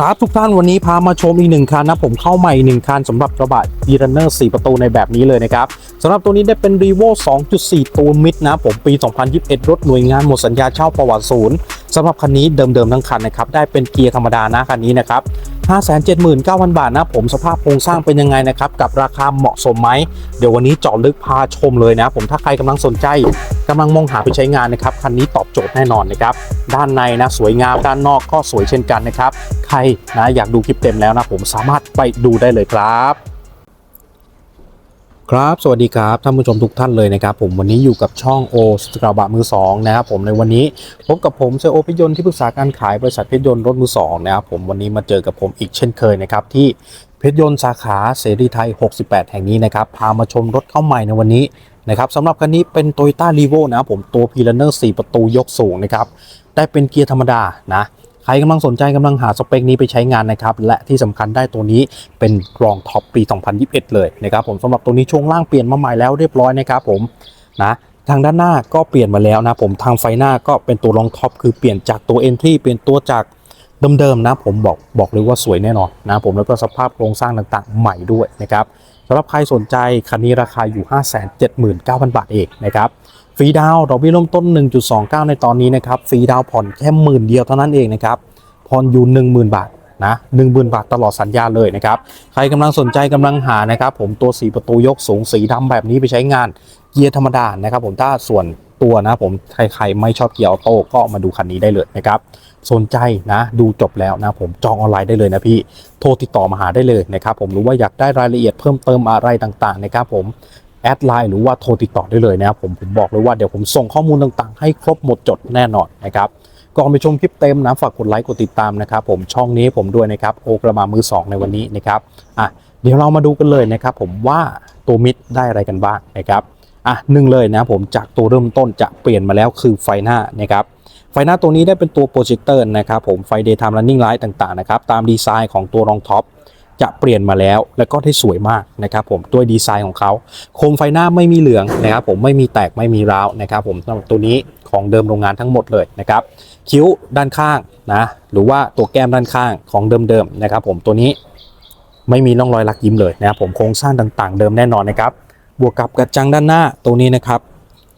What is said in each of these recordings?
ครับทุกท่านวันนี้พามาชมอีกหนึ่งคันนะผมเข้าใหม่หนึ่งคันสำหรับกระบะ e r u n n e r 4 ประตูในแบบนี้เลยนะครับสำหรับตัวนี้ได้เป็น r e v o 2.4ตัวมิดนะผมปี 2021 รถหน่วยงานหมดสัญญาเช่าประวัติศูนย์สำหรับคันนี้เดิมๆทั้งคันนะครับได้เป็นเกียร์ธรรมดานะคันนี้นะครับ579,000 บาทนะผมสภาพโครงสร้างเป็นยังไงนะครับกับราคาเหมาะสมไหมเดี๋ยววันนี้เจาะลึกพาชมเลยนะ ผมถ้าใครกำลังสนใจ กำลังมองหาไปใช้งานนะครับคันนี้ตอบโจทย์แน่นอนนะครับด้านในนะสวยงามด้านนอกก็สวยเช่นกันนะครับใครนะอยากดูคลิปเต็มแล้วนะผมสามารถไปดูได้เลยครับครับ สวัสดีครับท่านผู้ชมทุกท่านเลยนะครับ ผมวันนี้อยู่กับช่องโอสกระบะมือสองนะครับผมในวันนี้พบกับผมเซลโอพิยนที่ปรึกษาการขายบริษัทเพชรยนต์รถมือสองนะครับผมวันนี้มาเจอกับผมอีกเช่นเคยนะครับที่เพชรยนต์สาขาเสรีไทย 68 แห่งนี้นะครับพามาชมรถเข้าใหม่ในวันนี้ นะครับสำหรับคันนี้เป็น t o y ต้า r e v o นะครับผมตัว p i l a n e r 4 ประตูยกสูงนะครับได้เป็นเกียร์ธรรมดานะใครกำลังสนใจกำลังหาสเปคนี้ไปใช้งานนะครับ และที่สำคัญได้ตัวนี้เป็นรองท็อปปี 2021 เลยนะครับผมสำหรับตัวนี้ช่วงล่างเปลี่ยนมาใหม่แล้วเรียบร้อยนะครับผมนะทางด้านหน้าก็เปลี่ยนมาแล้วนะผมทางไฟหน้าก็เป็นตัวรองท็อปคือเปลี่ยนจากตัว Entry เปลี่ยนตัวจากเดิมๆนะผมบอกบอกเลยว่าสวยแน่นอนนะผมแล้วก็สภาพโครงสร้างต่างๆใหม่ด้วยนะครับ สำหรับใครสนใจคันนี้ราคาอยู่ 579,000 บาทเองนะครับฟรีดาวดอกเบี้ยเริ่มต้น 1.29 ในตอนนี้นะครับฟรีดาวผ่อนแค่หมื่นเดียวเท่านั้นเองนะครับผ่อยู่ 10,000 บาทนะ10,000บาทตลอดสัญญาเลยนะครับ ใครกำลังสนใจกำลังหานะครับ ผมตัวสีประตูยกสูงสีดำแบบนี้ไปใช้งานเกียร์ธรรมดานะครับ ผมถ้าส่วน ตัวนะผมใครๆไม่ชอบเกียร์ออโต้ก็มาดูคันนี้ได้เลยนะครับสนใจนะดูจบแล้วนะผมจองออนไลน์ได้เลยนะพี่โทรติดต่อมาหาได้เลยนะครับผมหรือว่าอยากได้รายละเอียดเพิ่มเติมอะไรต่างๆนะครับผมแอดไลน์หรือว่าโทรติดต่อได้เลยนะครับผมผมบอกเลยว่าเดี๋ยวผมส่งข้อมูลต่างๆ ให้ครบหมดจดแน่นอนนะครับก่อนไปชมคลิปเต็มนะฝากกดไลค์กดติดตามนะครับผมช่องนี้ผมด้วยนะครับโอกระมามือ 2 ในวันนี้นะครับอะเดี๋ยวเรามาดูกันเลยนะครับผมว่าตัวมิดได้อะไรกันบ้างนะครับ อะหนึ่งเลยนะผมจากตัวเริ่มต้นจะเปลี่ยนมาแล้วคือไฟหน้านะครับไฟหน้าตัวนี้ได้เป็นตัวโปรเจคเตอร์นะครับผมไฟ daytime running light ต่างๆนะครับตามดีไซน์ของตัวรองท็อปจะเปลี่ยนมาแล้วแล้วก็ได้สวยมากนะครับผมด้วยดีไซน์ของเขาโคมไฟหน้าไม่มีเหลืองนะครับผมไม่มีแตกไม่มีร้าวนะครับผมตัวนี้ของเดิมโรงงานทั้งหมดเลยนะครับคิ้วด้านข้างนะหรือว่าตัวแก้มด้านข้างของเดิมๆนะครับผมตัวนี้ไม่มีร่องรอยลักยิ้มเลยนะครับผมโครงสร้างต่างๆ เดิมแน่นอนนะครับ บวกกับกระจังด้านหน้าตัวนี้นะครับ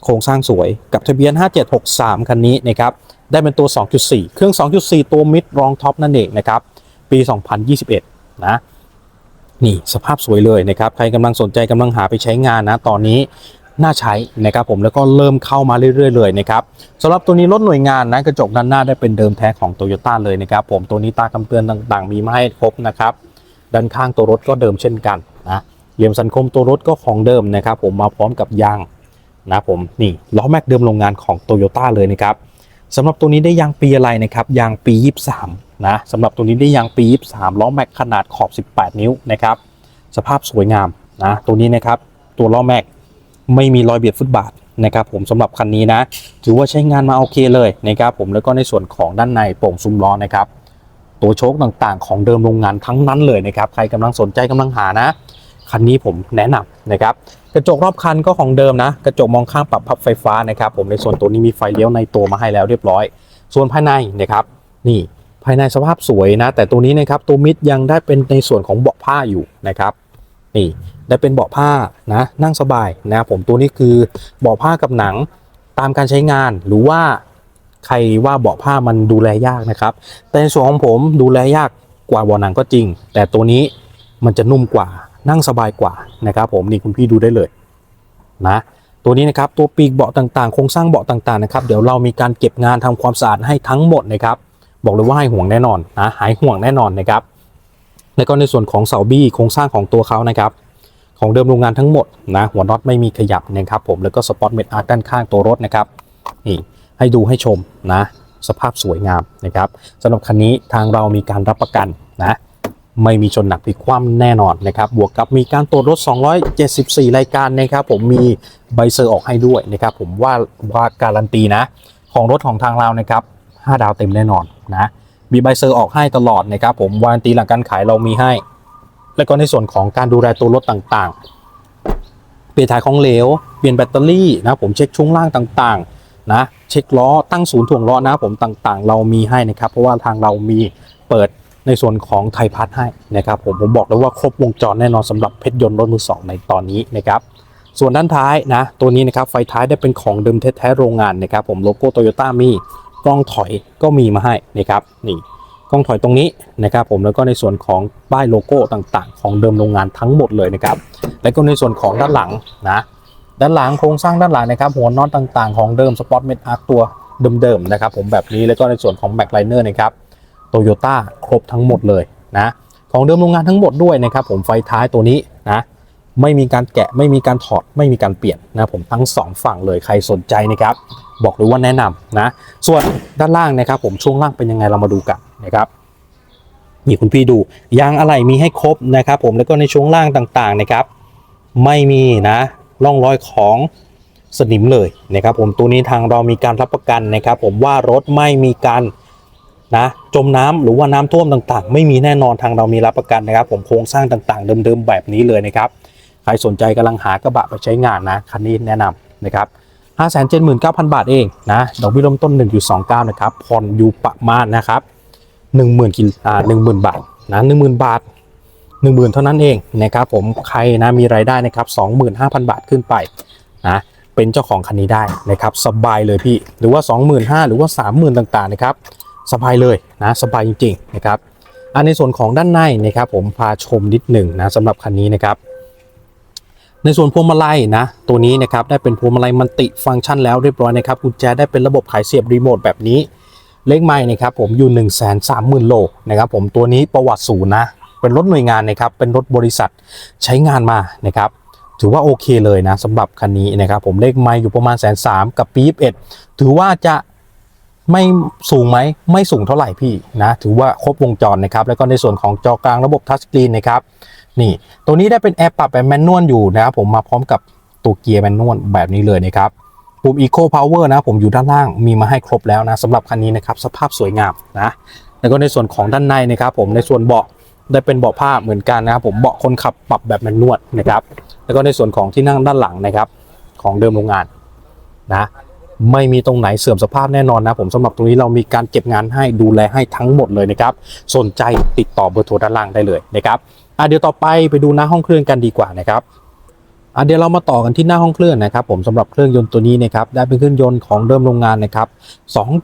โครงสร้างสวยกับทะเบียน 5763 คันนี้นะครับ ได้เป็นตัว 2.4 เครื่อง 2.4 ตัวมิดรองท็อปนั่นเองนะครับ ปี 2021 นะนี่สภาพสวยเลยนะครับ ใครกำลังสนใจกำลังหาไปใช้งานนะ ตอนนี้น่าใช้นะครับผมแล้วก็เริ่มเข้ามาเรื่อยๆเลยนะครับสำหรับตัวนี้รถหน่วยงานนะกระจกด้านหน้าได้เป็นเดิมแท้ของโตโยต้าเลยนะครับผมตัวนี้ตาคำเตือนต่างๆ มีมาให้ครบนะครับด้านข้างตัวรถก็เดิมเช่นกันนะ เหลี่ยมสันคมตัวรถก็ของเดิมนะครับ ผมมาพร้อมกับยางนะผมนี่ล้อแม็กเดิมโรงงานของโตโยต้าเลยนะครับสำหรับตัวนี้ได้ยางปีอะไรนะครับยางปี 23นะสำหรับตัวนี้ได้ยางปี 23ล้อแม็กขนาดขอบ 18 นิ้วนะครับสภาพสวยงามนะตัวนี้นะครับตัวล้อแม็กไม่มีรอยเบียดฟุตบาทนะครับผมสำหรับคันนี้นะ ถือว่าใช้งานมาโอเคเลยนะครับผมแล้วก็ในส่วนของด้านในโป่งซุ้มล้อนะครับ ตัวโชคต่างๆ ของเดิมโรงงานทั้งนั้นเลยนะครับ ใครกำลังสนใจกำลังหานะ คันนี้ผมแนะนำนะครับกระจกรอบคันก็ของเดิมนะ กระจกมองข้างปรับพับไฟฟ้านะครับผมในส่วนตัวนี้มีไฟเลี้ยวในตัวมาให้แล้วเรียบร้อย ส่วนภายในนะครับนี่ภายในสภาพสวยนะ แต่ตัวนี้นะครับตัวมิดยังได้เป็นในส่วนของเบาะผ้าอยู่นะครับนี่ได้เป็นเบาะผ้านะนั่งสบายนะครับผมตัวนี้คือเบาะผ้ากับหนังตามการใช้งานหรือว่าใครว่าเบาะผ้ามันดูแลยากนะครับ แต่ในส่วนของผมดูแลยากกว่าเบาะหนังก็จริง แต่ตัวนี้มันจะนุ่มกว่า นั่งสบายกว่านะครับผมนี่คุณพี่ดูได้เลยนะตัวนี้นะครับตัวปีกเบาะต่างๆโครงสร้างเบาะต่างๆนะครับเดี๋ยวเรามีการเก็บงานทำความสะอาดให้ทั้งหมดนะครับบอกเลยว่าให้ห่วงแน่นอนนะหายห่วงแน่นอนนะครับแล้วก็ในส่วนของเสาบี้โครงสร้างของตัวเขานะครับของเดิมโรงงานทั้งหมดนะหัวน็อตไม่มีขยับนะครับผมแล้วก็สปอตเม็ดอาร์ด้านข้างตัวรถนะครับนี่ให้ดูให้ชมนะสภาพสวยงามนะครับสำหรับคันนี้ทางเรามีการรับประกันนะ ไม่มีชนหนักพลิกคว่ำแน่นอนนะครับบวกกับมีการตรวจรถ 274 รายการนะครับผมมีใบเซอร์ออกให้ด้วยนะครับผมว่าว่าการันตีนะ ของรถของทางเรานะครับ5ดาวเต็มแน่นอนนะมีใบเซอร์ออกให้ตลอดนะครับผมวารันตีหลังการขายเรามีให้ แล้วก็ในส่วนของการดูแลตัวรถต่างๆ เปลี่ยนถ่ายของเหลว เปลี่ยนแบตเตอรี่นะผมเช็คช่วงล่างต่างๆนะเช็คล้อตั้งศูนย์ถ่วงล้อนะผมต่างๆ เรามีให้นะครับเพราะว่าทางเรามีเปิด ในส่วนของไทยพัฒให้นะครับผมผมบอกเลยว่าครบวงจรแน่นอนสำหรับเพชรยนต์รถมือสองในตอนนี้นะครับส่วนด้านท้ายนะตัวนี้นะครับไฟท้ายได้เป็นของเดิมแท้ๆโรงงานนะครับผมโลโก้โตโยต้ามีกล้องถอยก็มีมาให้นะครับนี่กล้องถอยตรงนี้นะครับผมแล้วก็ในส่วนของป้ายโลโก้ต่างๆ ของเดิมโรงงานทั้งหมดเลยนะครับแล้วก็ในส่วนของด้านหลังนะด้านหลังโครงสร้างด้านหลังนะครับหัวน็อตต่างๆของเดิมสปอตเมดอาร์ตัวเดิมๆนะครับผมแบบนี้แล้วก็ในส่วนของแม็กไลเนอร์นะครับ โตโยต้าครบทั้งหมดเลยนะของเดิมโรงงานทั้งหมดด้วยนะครับผมไฟท้ายตัวนี้นะไม่มีการแกะไม่มีการถอดไม่มีการเปลี่ยนนะผมทั้งสองฝั่งเลยใครสนใจนะครับ บอกเลยว่าแนะนำนะส่วนด้านล่างนะครับ ผมช่วงล่างเป็นยังไงเรามาดูกันนะครับนี่คุณพี่ดูยางอะไหล่มีให้ครบนะครับ ผมแล้วก็ในช่วงล่างต่างๆนะครับ ไม่มีนะร่องรอยของสนิมเลยนะครับ ผมตัวนี้ทางเรามีการรับประกันนะครับ ผมว่ารถไม่มีการ นะจมน้ำหรือว่าน้ำท่วมต่างๆ ไม่มีแน่นอนทางเรามีรับประกันนะครับ ผมโครงสร้างต่างๆ เดิมๆแบบนี้เลยนะครับใครสนใจกำลังหากระบะไปใช้งานนะคันนี้แนะนำนะครับ579,000 บาทเองนะดอกเบี้ยเริ่มต้น 1.29 นะครับผ่อนอยู่ประมาณนะครับ10,000กิโลอ่า10,000 บาทนะ10,000 บาท 10,000 เท่านั้นเองนะครับผมใครนะมีรายได้นะครับ 25,000 บาทขึ้นไปนะเป็นเจ้าของคันนี้ได้นะครับสบายเลยพี่หรือว่า 25,000 หรือว่า 30,000 ต่างๆนะครับ สบายเลยนะสบายจริงๆนะครับอันในส่วนของด้านในนะครับผมพาชมนิดหนึ่งนะสำหรับคันนี้นะครับ ในส่วนพวงมาลัยนะตัวนี้นะครับได้เป็นพวงมาลัยมันติฟังก์ชันแล้วเรียบร้อยนะครับกุญแจได้เป็นระบบขายเสียบรีโมทแบบนี้เลขไม้นะครับผมอยู่ 1 3 0 0 0 0 โลนะครับผมตัวนี้ประวัติศูนย์นะเป็นรถหน่วยงานนะครับเป็นรถบริษัทใช้งานมานะครับถือว่าโอเคเลยนะสำหรับคันนี้นะครับผมเลขไม้อยู่ประมาณแสนสามกับปี21ถือว่าจะ ไม่สูงไหมไม่สูงเท่าไหร่พี่นะถือว่าครบวงจรนะครับแล้วก็ในส่วนของจอกลางระบบทัชสกรีนนะครับนี่ตัวนี้ได้เป็นแอร์ปรับแบบแมนนวลอยู่นะครับผมมาพร้อมกับตัวเกียร์แมนนวลแบบนี้เลยนะครับปุ่ม Eco Power นะผมอยู่ด้านล่างมีมาให้ครบแล้วนะสำหรับคันนี้นะครับสภาพสวยงามนะแล้วก็ในส่วนของด้านในนะครับผมในส่วนเบาะได้เป็นเบาะผ้าเหมือนกันนะครับผมเบาะคนขับปรับแบบแมนนวลนะครับแล้วก็ในส่วนของที่นั่งด้านหลังนะครับของเดิมโรงงานนะ ไม่มีตรงไหนเสื่อมสภาพแน่นอนนะ ผมสำหรับตรงนี้เรามีการเก็บงานให้ดูแลให้ทั้งหมดเลยนะครับ สนใจติดต่อเบอร์โทรด้านล่างได้เลยนะครับอะเดี๋ยวต่อไปไปดูหน้าห้องเครื่องกันดีกว่านะครับ อะเดี๋ยวเรามาต่อกันที่หน้าห้องเครื่องนะครับผมสำหรับเครื่องยนต์ตัวนี้นะครับได้เป็นเครื่องยนต์ของเดิมโรงงานนะครับ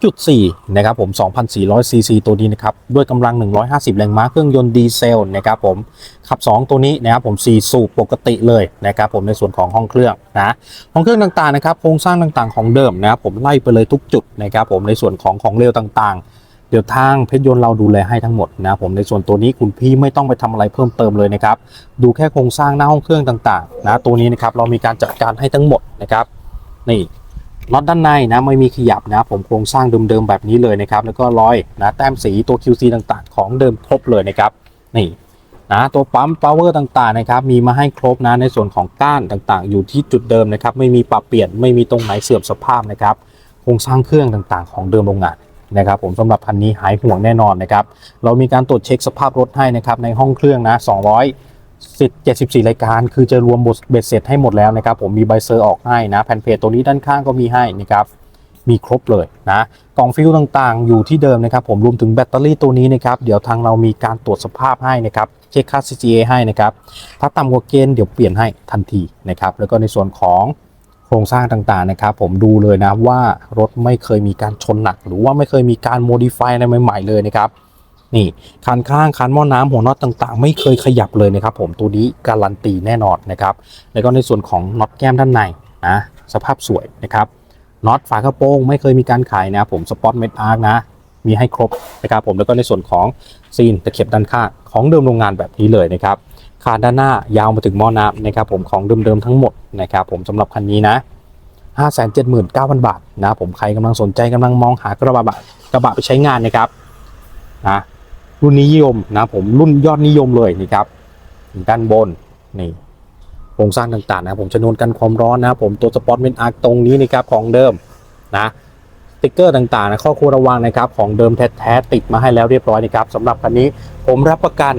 2.4นะครับผม2,400ซีซีตัวนี้นะครับด้วยกำลัง 150 แรงม้าเครื่องยนต์ดีเซลนะครับผมขับ 2 ตัวนี้นะครับผม4สูบปกติเลยนะครับผมในส่วนของห้องเครื่องนะห้องเครื่องต่างๆนะครับโครงสร้างต่างๆของเดิมนะครับผมไล่ไปเลยทุกจุดนะครับผมในส่วนของของเร็วต่างๆ ดี๋ยวทางเพชรยนต์เราดูแลให้ทั้งหมดนะผมในส่วนตัวนี้คุณพี่ไม่ต้องไปทำอะไรเพิ่มเติมเลยนะครับ ดูแค่โครงสร้างหน้าห้องเครื่องต่างๆนะตัวนี้นะครับเรามีการจัดการให้ทั้งหมดนะครับนี่น็อตด้านในนะไม่มีขยับนะผมโครงสร้างเดิมๆแบบนี้เลยนะครับ แล้วก็รอยนะแต้มสีตัว QC ต่างๆ ของเดิมครบเลยนะครับนี่นะตัวปั๊ม power ต่างๆนะครับมีมาให้ครบนะในส่วนของก้านต่างๆ อยู่ที่จุดเดิมนะครับ ไม่มีปรับเปลี่ยนไม่มีตรงไหนเสื่อมสภาพนะครับโครงสร้างเครื่องต่างๆ ของเดิมโรงงาน นะครับผมสำหรับคันนี้หายห่วงแน่นอนนะครับเรามีการตรวจเช็คสภาพรถให้นะครับในห้องเครื่องนะ274 รายการ คือจะรวมบทเบ็ดเสร็จให้หมดแล้วนะครับผมมีใบเซอร์ออกให้นะแผ่นเพจตัวนี้ด้านข้างก็มีให้นะครับมีครบเลยนะกล่องฟิวต่างๆ อยู่ที่เดิมนะครับผมรวมถึงแบตเตอรี่ตัวนี้นะครับเดี๋ยวทางเรามีการตรวจสภาพให้นะครับเช็คค่า CGA ให้นะครับถ้าต่ำกว่าเกณฑ์เดี๋ยวเปลี่ยนให้ทันทีนะครับแล้วก็ในส่วนของ รงสร้างต่างๆนะครับผมดูเลยนะว่ารถไม่เคยมีการชนหนัก หรือว่าไม่เคยมีการโมดิฟายอะไรใหม่ๆเลยนะครับนี่คันข้างคันหม้อน้ำหัวน็อตต่างๆ ไม่เคยขยับเลยนะครับผมตัวนี้การันตีแน่นอนนะครับแล้วก็ในส่วนของน็อตแก้มด้านในนะสภาพสวยนะครับน็อตฝากระโปรงไม่เคยมีการขายนะผมสปอตเมดอาร์กนะมีให้ครบนะครับผมแล้วก็ในส่วนของซีนตะเข็บด้านข้างของเดิมโรงงานแบบนี้เลยนะครับ คานด้านหน้ายาวมาถึงหม้อน้ำนะครับผมของเดิมๆทั้งหมดนะครับผมสำหรับคันนี้นะ579,000 บาทนะผมใครกำลังสนใจกำลังมองหากระบะกระบะไปใช้งานนะครับนะรุ่นนิยมนะผมรุ่นยอดนิยมเลยนะครับด้านบนนี่โครงสร้างต่างๆนะผมชนวนกันความร้อนนะผมตัวสปอตเมนอาร์ตรงนี้นะครับของเดิมนะสติ๊กเกอร์ต่างๆนะข้อควรระวังนะครับของเดิมแท้ๆติดมาให้แล้วเรียบร้อยนะครับสำหรับคันนี้ผมรับประกัน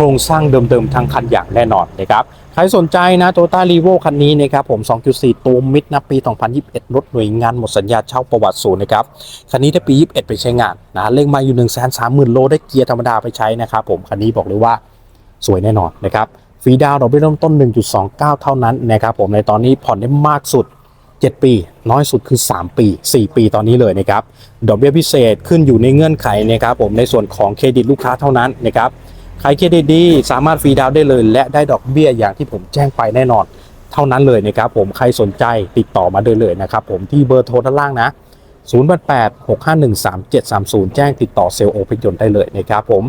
โครงสร้างเดิมๆทางคันอย่างแน่นอนนะครับใครสนใจนะโตต้ารีโวคันนี้นะครับผม 2.4ตัวมิดนะปี 2021 รถหน่วยงานหมดสัญญาเช่าประวัติศูนย์นะครับ คันนี้ถ้าปี 21 ไปใช้งานนะเลขมาอยู่ 1 3 0 0 0 0 โลได้เกียร์ธรรมดาไปใช้นะครับผม คันนี้บอกเลยว่าสวยแน่นอนนะครับฟรีดาวดอกเบี้ยเริ่มต้น 1.29 เท่านั้นนะครับผมในตอนนี้ผ่อนได้มากสุด 7 ปี น้อยสุดคือ 3 ปี 4 ปีตอนนี้เลยนะครับดอกเบี้ยพิเศษขึ้นอยู่ในเงื่อนไขนะครับผมในส่วนของเครดิตลูกค้าเท่านั้นนะครับ ใครเครดิตดี สามารถฟรีดาวน์ได้เลย และได้ดอกเบี้ยอย่างที่ผมแจ้งไปแน่นอน เท่านั้นเลยนะครับผมใครสนใจติดต่อมาได้เลยนะครับผมที่เบอร์โทรด้านล่างนะ088 651 3730 แจ้งติดต่อเซลล์โอเพยนได้เลยนะครับผม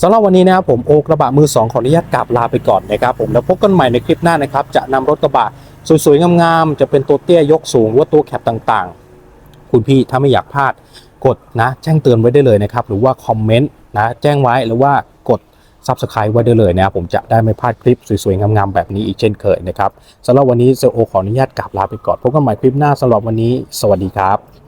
สำหรับวันนี้นะครับผมโอกระบะมือ 2 ขออนุญาตกราบลาไปก่อนนะครับผมแล้วพบกันใหม่ในคลิปหน้านะครับ จะนำรถกระบะสวยๆ งามๆ จะเป็นตัวเตี้ยยกสูงหรือว่าตัวแคปต่างๆ คุณพี่ถ้าไม่อยากพลาดกดนะ แจ้งเตือนไว้ได้เลยนะครับ หรือว่าคอมเมนต์นะ แจ้งไว้หรือว่า ซับสไครต์ไว้ได้เลยนะครับผมจะได้ไม่พลาดคลิปสวยๆ งามๆ แบบนี้อีกเช่นเคยนะครับสำหรับวันนี้เซโอขออนุญาตกลับลาไปก่อนพบกันใหม่คลิปหน้าสำหรับวันนี้ สวัสดีครับ